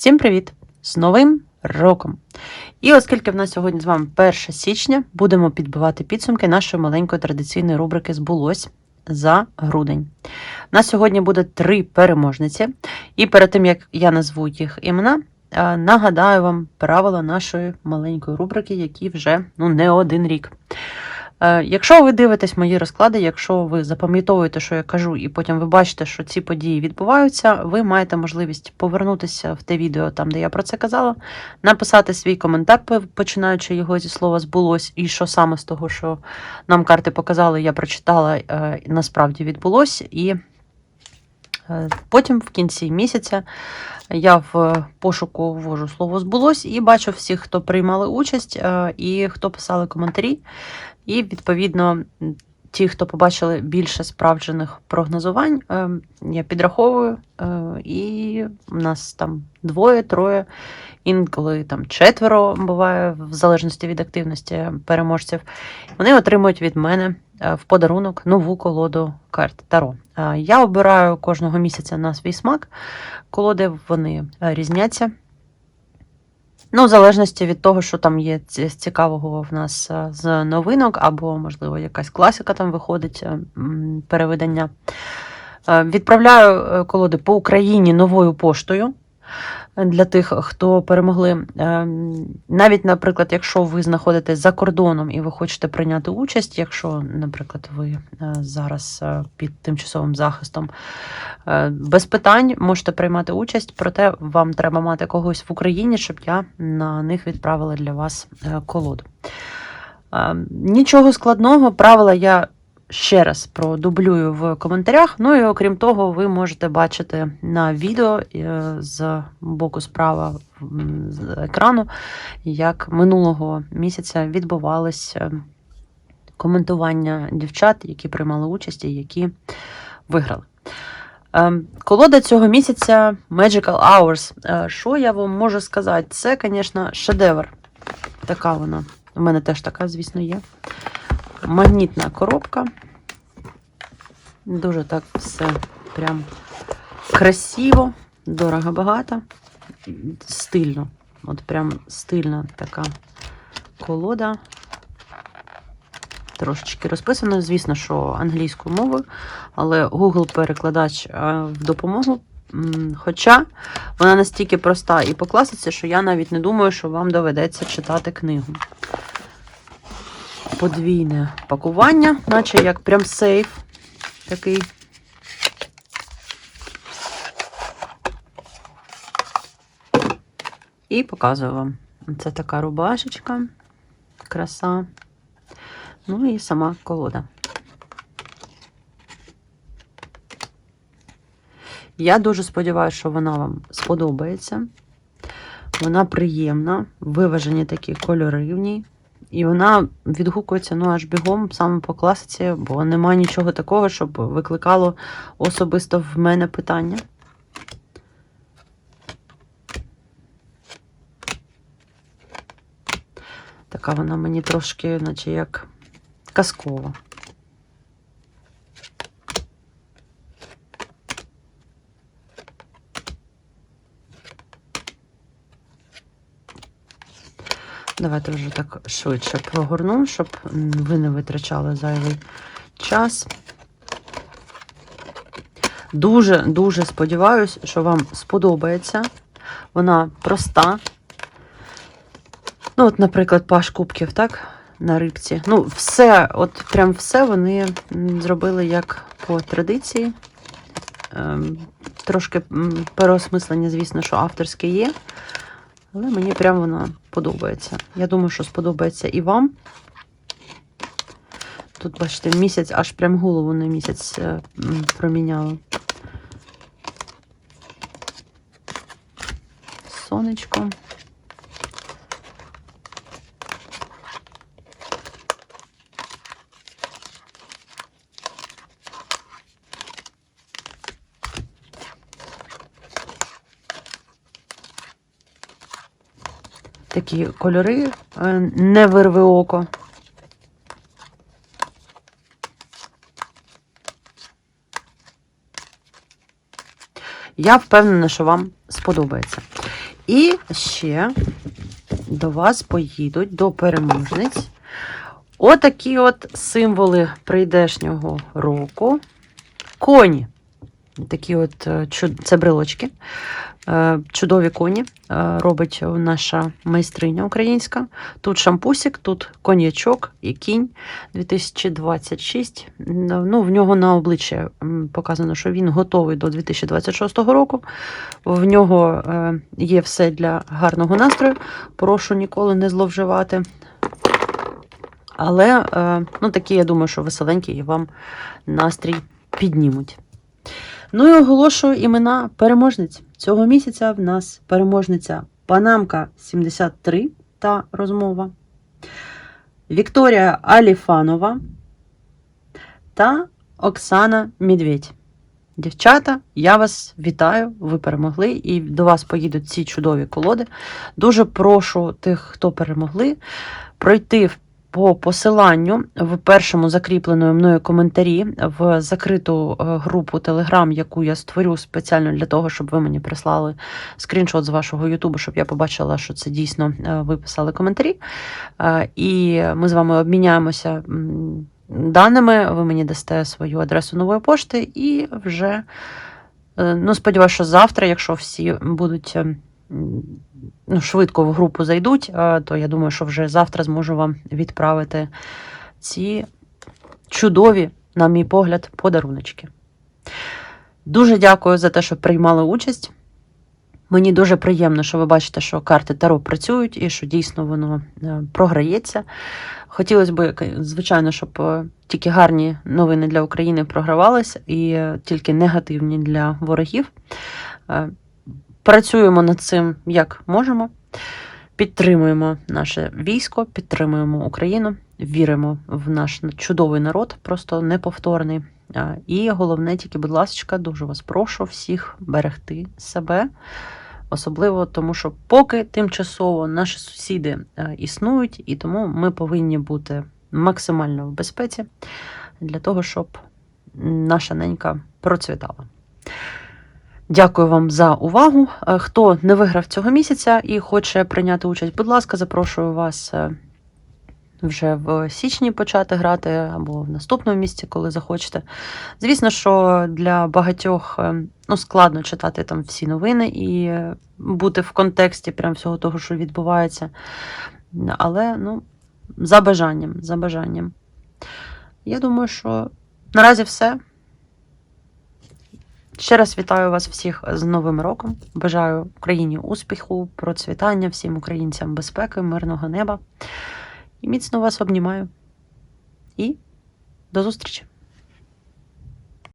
Всім привіт! З Новим роком! І оскільки в нас сьогодні з вами 1 січня, будемо підбивати підсумки нашої маленької традиційної рубрики Збулось за грудень. У нас сьогодні буде три переможниці. І перед тим, як я назву їх імена, е, нагадаю вам правила нашої маленької рубрики, які вже ну, не один рік. Е, Якщо ви дивитесь мої розклади, якщо ви запам'ятовуєте, що я кажу, і потім ви бачите, що ці події відбуваються, ви маєте можливість повернутися в те відео, там, де я про це казала, написати свій коментар, починаючи його зі слова збулось, і що саме з того, що нам карти показали, я прочитала, е, насправді відбулось. І е, потім в кінці місяця я в пошуку ввожу слово збулось і бачу всіх, хто приймали участь і хто писали коментарі. І, відповідно, ті, хто побачили більше справджених прогнозувань, е, я підраховую, е, і в нас там двоє, троє, інколи там четверо буває, в залежності від активності переможців. Вони отримують від мене е, в подарунок нову колоду карт Таро. Я обираю кожного місяця на свій смак. Колоди вони різняться. Ну, в залежності від того, що там є цікавого в нас е, з новинок, або, можливо, якась класика там виходить, е, м, перевидання. Е, Відправляю колоди по Україні новою поштою для тих, хто перемогли. Е, Навіть, наприклад, якщо ви знаходитесь за кордоном і ви хочете прийняти участь, якщо, наприклад, ви е, зараз е, під тимчасовим захистом, Е, Без питань можете приймати участь, проте вам треба мати когось в Україні, щоб я на них відправила для вас колоду. Е, Нічого складного, правила я ще раз продублюю в коментарях. Ну і окрім того, ви можете бачити на відео е, з боку справа з екрану, як минулого місяця відбувалось коментування дівчат, які приймали участь і які виграли. Ем, Колода цього місяця Magical Hours. Е, Що я вам можу сказати? Це, звісно, шедевр. Така вона. У мене теж така, звісно, є. Магнітна коробка. Дуже так все прям красиво, дорого багато, стильно. От прям стильна така колода. Трошечки розписано, звісно, що англійською мовою, але Google-перекладач е, в допомогу. Хоча вона настільки проста і по класиці, що я навіть не думаю, що вам доведеться читати книгу. Подвійне пакування, наче як прям сейф такий. І показую вам. Це така рубашечка, краса. Ну і сама колода. Я дуже сподіваюся, що вона вам сподобається. Вона приємна, виважені такі кольори в. І вона відгукується ну, аж бігом саме по класиці, бо немає нічого такого, щоб викликало особисто в мене питання. Така вона мені трошки, наче як казкова. Давайте вже так швидше прогорну, щоб ви не витрачали зайвий час. Дуже-дуже сподіваюся, що вам сподобається. Вона проста. Ну, от, наприклад, паш кубків, так? На рибці. Ну, все, от прям все вони зробили як по традиції. Ем, трошки переосмислення, звісно, що авторське є. Але мені прям вона подобається. Я думаю, що сподобається і вам. Тут, бачите, місяць аж прям голову на місяць проміняла. Сонечко. Такі кольори е, не вирви око. Я впевнена, що вам сподобається. І ще до вас поїдуть до переможниць. Отакі от символи прийдешнього року. Коні. Такі от е, це брелочки. Е, Чудові коні е, робить наша майстриня українська. Тут шампусик, тут коньячок і кінь 2026. Ну, в нього на обличчі показано, що він готовий до 2026 року. В нього е, є все для гарного настрою. Прошу ніколи не зловживати. Але ну, такі, я думаю, що веселенькі і вам настрій піднімуть. Ну і оголошую імена переможниць. Цього місяця в нас переможниця Панамка 73 та розмова. Вікторія Аліфанова та Оксана Медведь. Дівчата, я вас вітаю, ви перемогли, і до вас поїдуть ці чудові колоди. Дуже прошу тих, хто перемогли, пройти в- по посиланню в першому закріпленому мною коментарі в закриту е, групу Telegram, яку я створю спеціально для того, щоб ви мені прислали скріншот з вашого Ютубу, щоб я побачила, що це дійсно е, ви писали коментарі. Е, І ми з вами обміняємося даними. Ви мені дасте свою адресу нової пошти, і вже ну, сподіваюся, що завтра, якщо всі будуть. Ну, швидко в групу зайдуть, то я думаю, що вже завтра зможу вам відправити ці чудові, на мій погляд, подаруночки. Дуже дякую за те, що приймали участь. Мені дуже приємно, що ви бачите, що карти Таро працюють і що дійсно воно е, програється. Хотілося б, звичайно, щоб е, тільки гарні новини для України програвалися і е, тільки негативні для ворогів. Працюємо над цим як можемо. Підтримуємо наше військо, підтримуємо Україну, віримо в наш чудовий народ, просто неповторний. І головне, тільки, будь ласка, дуже вас прошу всіх берегти себе, особливо тому, що поки тимчасово наші сусіди існують, і тому ми повинні бути максимально в безпеці для того, щоб наша ненька процвітала. Дякую вам за увагу. Е, Хто не виграв цього місяця і хоче прийняти участь, будь ласка, запрошую вас е, вже в січні почати грати або в наступному місці, коли захочете. Звісно, що для багатьох е, ну, складно читати там всі новини і бути в контексті прям всього того, що відбувається. Але ну, за бажанням, за бажанням. Я думаю, що наразі все. Ще раз вітаю вас всіх з Новим роком. Бажаю Україні успіху, процвітання, всім українцям безпеки, мирного неба. І міцно вас обнімаю. І до зустрічі!